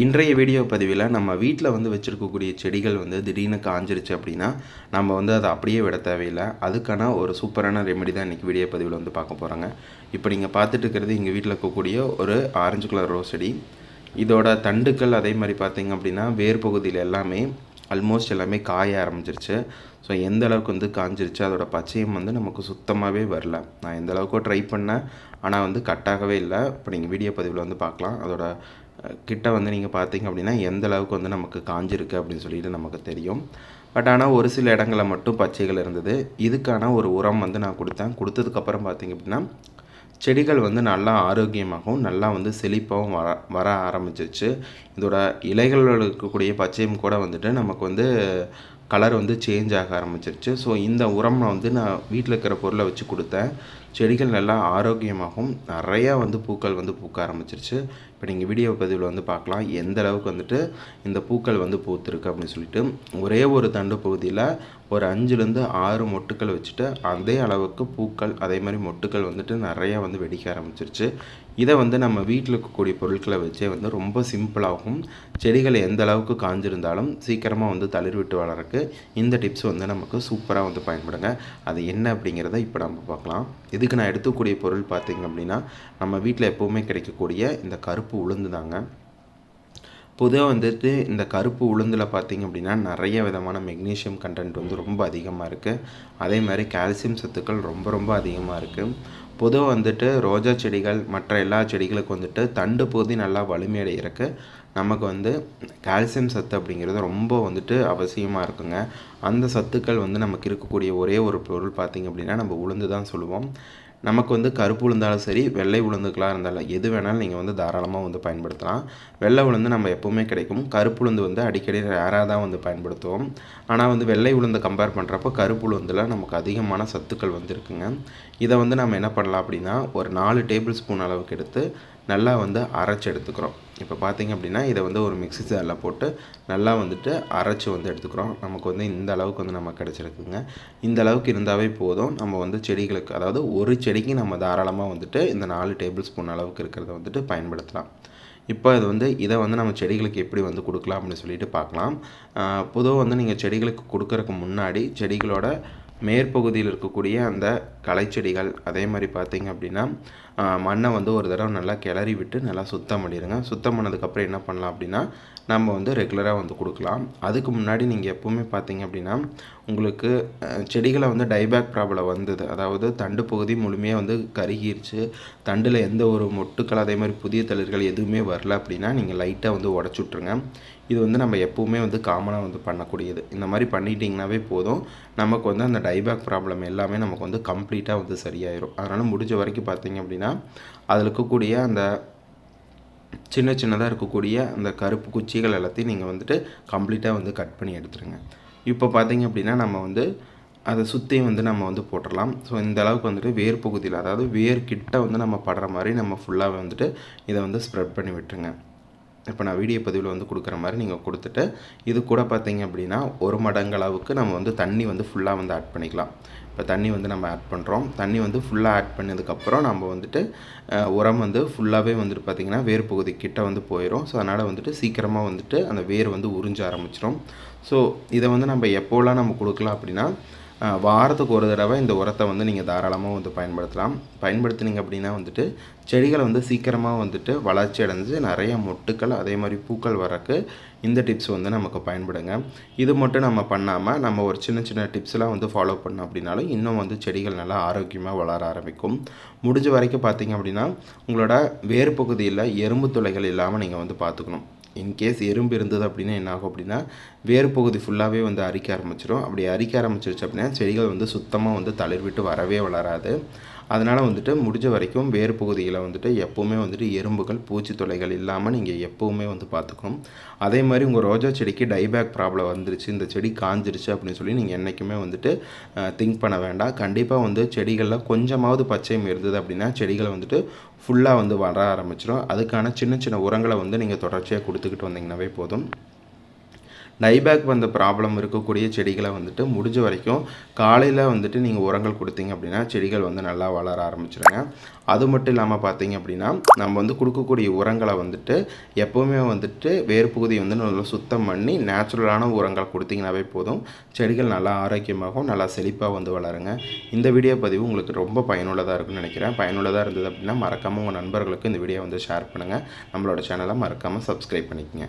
இன்றைய வீடியோ பதிவில் நம்ம வீட்டில் வந்து வச்சுருக்கக்கூடிய செடிகள் வந்து திடீர்னு காஞ்சிருச்சு அப்படின்னா நம்ம வந்து அதை அப்படியே விட தேவையில்லை. அதுக்கான ஒரு சூப்பரான ரெமெடி தான் இன்றைக்கி வீடியோ பதிவில் வந்து பார்க்க போகிறாங்க இப்போ நீங்கள் பார்த்துட்டு இருக்கிறது எங்கள் வீட்டில் இருக்கக்கூடிய ஒரு ஆரஞ்சு கலர் ரோஸ் செடி. இதோட தண்டுக்கள் அதே மாதிரி பார்த்திங்க அப்படின்னா வேர் பகுதியில் எல்லாமே ஆல்மோஸ்ட் எல்லாமே காய ஆரம்பிச்சிருச்சு. ஸோ எந்த அளவுக்கு வந்து காஞ்சிருச்சு அதோட பச்சையம் வந்து நமக்கு சுத்தமாகவே வரல. நான் எந்த அளவுக்கோ ட்ரை பண்ணேன். ஆனால் வந்து கட்டாகவே இல்லை. இப்போ நீங்கள் வீடியோ பதிவில் வந்து பார்க்கலாம். அதோட கிட்ட வந்து நீங்கள் பார்த்தீங்க அப்படின்னா எந்த அளவுக்கு வந்து நமக்கு காஞ்சிருக்கு அப்படின்னு சொல்லிட்டு நமக்கு தெரியும். பட் ஆனால் ஒரு சில இடங்களில் மட்டும் பச்சைகள் இருந்தது. இதுக்கான ஒரு உரம் வந்து நான் கொடுத்தேன். கொடுத்ததுக்கப்புறம் பார்த்தீங்க அப்படின்னா செடிகள் வந்து நல்லா ஆரோக்கியமாகவும் நல்லா வந்து செழிப்பாகவும் வர வர ஆரம்பிச்சிருச்சு. இதோட இலைகளில் இருக்கக்கூடிய பச்சையும் கூட வந்துட்டு நமக்கு வந்து கலர் வந்து சேஞ்ச் ஆக ஆரம்பிச்சிருச்சு. ஸோ இந்த உரம் வந்து நான் வீட்டில் இருக்கிற பொருளை வச்சு கொடுத்தேன். செடிகள் நல்லா ஆரோக்கியமாகவும் நிறையா வந்து பூக்கள் வந்து பூக்க ஆரம்பிச்சிருச்சு. இப்போ நீங்கள் வீடியோ பதிவில் வந்து பார்க்கலாம். எந்த அளவுக்கு வந்துட்டு இந்த பூக்கள் வந்து பூத்துருக்கு அப்படின்னு சொல்லிட்டு. ஒரே ஒரு தண்டு பகுதியில் ஒரு அஞ்சுலேருந்து ஆறு மொட்டுக்கள் வச்சுட்டு அதே அளவுக்கு பூக்கள் அதே மாதிரி மொட்டுக்கள் வந்துட்டு நிறையா வந்து வெடிக்க ஆரம்பிச்சிருச்சு. இதை வந்து நம்ம வீட்டில் இருக்கக்கூடிய பொருட்களை வச்சே வந்து ரொம்ப சிம்பிளாகவும் செடிகள் எந்த அளவுக்கு காஞ்சிருந்தாலும் சீக்கிரமாக வந்து தளிர் விட்டு வளரக்கு இந்த டிப்ஸ் வந்து நமக்கு சூப்பராக வந்து பயன்படுங்க. அது என்ன அப்படிங்கிறத இப்போ நம்ம பார்க்கலாம். இதுக்கு நான் எடுத்துக்கூடிய பொருள் பார்த்திங்க அப்படின்னா நம்ம வீட்டில் எப்போவுமே கிடைக்கக்கூடிய இந்த கருப்பு உளுந்து தாங்க. பொதுவாக வந்துட்டு இந்த கருப்பு உளுந்தில் பார்த்திங்க அப்படின்னா நிறைய விதமான மெக்னீஷியம் கண்டென்ட் வந்து ரொம்ப அதிகமாக இருக்குது அதே மாதிரி கால்சியம் சத்துக்கள் ரொம்ப ரொம்ப அதிகமாக இருக்குது பொதுவாக வந்துட்டு ரோஜா செடிகள் மற்ற எல்லா செடிகளுக்கும் வந்துட்டு தண்டு பகுதி நல்லா வலிமையடைகிறக்கு நமக்கு வந்து கால்சியம் சத்து அப்படிங்கிறது ரொம்ப வந்துட்டு அவசியமாக இருக்குங்க. அந்த சத்துக்கள் வந்து நமக்கு இருக்கக்கூடிய ஒரே ஒரு பொருள் பார்த்திங்க அப்படின்னா நம்ம உளுந்து தான் சொல்லுவோம். நமக்கு வந்து கருப்பு உளுந்தாலும் சரி வெள்ளை உளுந்துக்கெலாம் இருந்தாலும் எது வேணாலும் நீங்கள் வந்து தாராளமாக வந்து பயன்படுத்தலாம். வெள்ளை உளுந்து நம்ம எப்போவுமே கிடைக்கும். கருப்பு உளுந்து வந்து அடிக்கடி ரேராக தான் வந்து பயன்படுத்துவோம். ஆனால் வந்து வெள்ளை உளுந்தை கம்பேர் பண்ணுறப்போ கருப்பு உளுந்தில் நமக்கு அதிகமான சத்துக்கள் வந்து இருக்குங்க. இதை வந்து நம்ம என்ன பண்ணலாம் அப்படின்னா ஒரு நாலு டேபிள் ஸ்பூன் அளவுக்கு எடுத்து நல்லா வந்து அரைச்சி எடுத்துக்கிறோம். இப்போ பார்த்தீங்க அப்படின்னா இதை வந்து ஒரு மிக்ஸி ஜாரில் போட்டு நல்லா வந்துட்டு அரைச்சி வந்து எடுத்துக்கிறோம். நமக்கு வந்து இந்த அளவுக்கு வந்து நம்ம கிடச்சிருக்குங்க. இந்த அளவுக்கு இருந்தாவே போதும். நம்ம வந்து செடிகளுக்கு அதாவது ஒரு செடிக்கு நம்ம தாராளமாக வந்துட்டு இந்த நாலு டேபிள் ஸ்பூன் அளவுக்கு இருக்கிறத வந்துட்டு பயன்படுத்தலாம். இப்போ இது வந்து இதை வந்து நம்ம செடிகளுக்கு எப்படி வந்து கொடுக்கலாம் அப்படின்னு சொல்லிட்டு பார்க்கலாம். பொதுவாக வந்து நீங்கள் செடிகளுக்கு கொடுக்கறக்கு முன்னாடி செடிகளோட மேற்பகுதியில் இருக்கக்கூடிய அந்த களைச்செடிகள் அதே மாதிரி பார்த்திங்க அப்படின்னா மண்ணை வந்து ஒரு தடவை நல்லா கிளறி விட்டு நல்லா சுத்தம் பண்ணிடுங்க. சுத்தம் பண்ணதுக்கப்புறம் என்ன பண்ணலாம் அப்படின்னா நம்ம வந்து ரெகுலராக வந்து கொடுக்கலாம். அதுக்கு முன்னாடி நீங்கள் எப்போவுமே பார்த்தீங்க அப்படின்னா உங்களுக்கு செடிகளை வந்து டைபேக் ப்ராப்ளம் வந்தது. அதாவது தண்டு பகுதி முழுமையாக வந்து கருகிருச்சு. தண்டில் எந்த ஒரு மொட்டுக்கள் அதே மாதிரி புதிய தளிர்கள் எதுவுமே வரல அப்படின்னா நீங்கள் லைட்டாக வந்து உடச்சி விட்ருங்க இது வந்து நம்ம எப்போவுமே வந்து காமனாக வந்து பண்ணக்கூடியது. இந்த மாதிரி பண்ணிட்டிங்கனாவே போதும். நமக்கு வந்து அந்த டைபேக் ப்ராப்ளம் எல்லாமே நமக்கு வந்து கம்ப்ளீட்டாக வந்து சரியாயிரும். அதனால் முடிஞ்ச வரைக்கும் பார்த்தீங்க அப்படின்னா அதில் இருக்கக்கூடிய அந்த சின்ன சின்னதாக இருக்கக்கூடிய அந்த கருப்பு குச்சிகள் எல்லாத்தையும் நீங்கள் வந்துட்டு கம்ப்ளீட்டாக வந்து கட் பண்ணி எடுத்துருங்க. இப்போ பார்த்தீங்க அப்படின்னா நம்ம வந்து அதை சுற்றியும் வந்து நம்ம வந்து போட்டுடலாம் ஸோ இந்த அளவுக்கு வந்துட்டு வேர் பகுதியில் அதாவது வேர் கிட்ட வந்து நம்ம படுற மாதிரி நம்ம ஃபுல்லாக வந்துட்டு இதை வந்து ஸ்ப்ரெட் பண்ணி விட்டுருங்க. இப்போ நான் வீடியோ பதிவில் வந்து கொடுக்குற மாதிரி நீங்கள் கொடுத்துட்டு இது கூட பார்த்தீங்க அப்படின்னா ஒரு மடங்கு அளவுக்கு நம்ம வந்து தண்ணி வந்து ஃபுல்லாக வந்து ஆட் பண்ணிக்கலாம். இப்போ தண்ணி வந்து நம்ம ஆட் பண்ணுறோம் தண்ணி வந்து ஃபுல்லாக ஆட் பண்ணதுக்கப்புறம் நம்ம வந்துட்டு உரம் வந்து ஃபுல்லாகவே வந்துட்டு பார்த்திங்கன்னா வேர் பகுதி கிட்டே வந்து போயிடும் ஸோ அதனால் வந்துட்டு சீக்கிரமாக வந்துட்டு அந்த வேர் வந்து உறிஞ்ச ஆரம்பிச்சிடும் ஸோ இதை வந்து நம்ம எப்போலாம் நம்ம கொடுக்கலாம் அப்படின்னா வாரத்துக்கு ஒரு தடவை இந்த உரத்தை வந்து நீங்கள் தாராளமாக வந்து பயன்படுத்தலாம். பயன்படுத்தினீங்க அப்படின்னா வந்துட்டு செடிகளை வந்து சீக்கிரமாக வந்துட்டு வளர்ச்சி அடைஞ்சு நிறைய மொட்டுக்கள் அதே மாதிரி பூக்கள் வரக்கு இந்த டிப்ஸ் வந்து நமக்கு பயன்படுங்க. இது மட்டும் நம்ம பண்ணாமல் நம்ம ஒரு சின்ன சின்ன டிப்ஸ்லாம் வந்து ஃபாலோ பண்ணோம் அப்படின்னாலும் இன்னும் வந்து செடிகள் நல்லா ஆரோக்கியமாக வளர ஆரம்பிக்கும். முடிஞ்ச வரைக்கும் பார்த்தீங்க அப்படின்னா உங்களோட வேர் பகுதியில் எறும்பு துளைகள் இல்லாமல் நீங்கள் வந்து பார்த்துக்கணும். இன்கேஸ் எறும்பு இருந்தது அப்படின்னா என்ன ஆகும் அப்படின்னா வேர் பகுதி ஃபுல்லாகவே வந்து அரிக்க ஆரம்பிச்சிடும் அப்படி அரிக்க ஆரம்பிச்சிருச்சு அப்படின்னா செடிகள் வந்து சுத்தமாக வந்து தளிர்விட்டு வரவே வளராது. அதனால் வந்துட்டு முடிஞ்ச வரைக்கும் வேறு பகுதியில் வந்துட்டு எப்போவுமே வந்துட்டு எறும்புகள் பூச்சி தொல்லைகள் இல்லாமல் நீங்கள் எப்போவுமே வந்து பார்த்துக்கணும். அதே மாதிரி உங்கள் ரோஜா செடிக்கு டைபேக் ப்ராப்ளம் வந்துருச்சு இந்த செடி காஞ்சிருச்சு அப்படின்னு சொல்லி நீங்கள் என்றைக்குமே வந்துட்டு திங்க் பண்ண வேண்டாம். கண்டிப்பாக வந்து செடிகளில் கொஞ்சமாவது பச்சையம் இருந்தது அப்படின்னா செடிகளை வந்துட்டு ஃபுல்லாக வந்து வர ஆரம்பிச்சிடும் அதுக்கான சின்ன சின்ன உரங்களை வந்து நீங்கள் தொடர்ச்சியாக கொடுத்துக்கிட்டு வந்தீங்கன்னாவே போதும். டைபேக் வந்த ப்ராப்ளம் இருக்கக்கூடிய செடிகளை வந்துட்டு முடிஞ்ச வரைக்கும் காலையில் வந்துட்டு நீங்கள் உரங்கள் கொடுத்தீங்க அப்படின்னா செடிகள் வந்து நல்லா வளர ஆரம்பிச்சிருங்க. அது மட்டும் இல்லாமல் பார்த்தீங்க அப்படின்னா நம்ம வந்து கொடுக்கக்கூடிய உரங்களை வந்துட்டு எப்போவுமே வந்துட்டு வேர் வந்து நல்லா சுத்தம் பண்ணி நேச்சுரலான உரங்கள் கொடுத்தீங்கனாவே போதும். செடிகள் நல்லா ஆரோக்கியமாகவும் நல்லா செழிப்பாக வந்து வளருங்க. இந்த வீடியோ பதிவு உங்களுக்கு ரொம்ப பயனுள்ளதாக இருக்கும்னு நினைக்கிறேன். பயனுள்ளதாக இருந்தது அப்படின்னா மறக்காமல் உங்கள் நண்பர்களுக்கு இந்த வீடியோ வந்து ஷேர் பண்ணுங்கள் நம்மளோட சேனலை மறக்காமல் சப்ஸ்கிரைப் பண்ணிக்கங்க.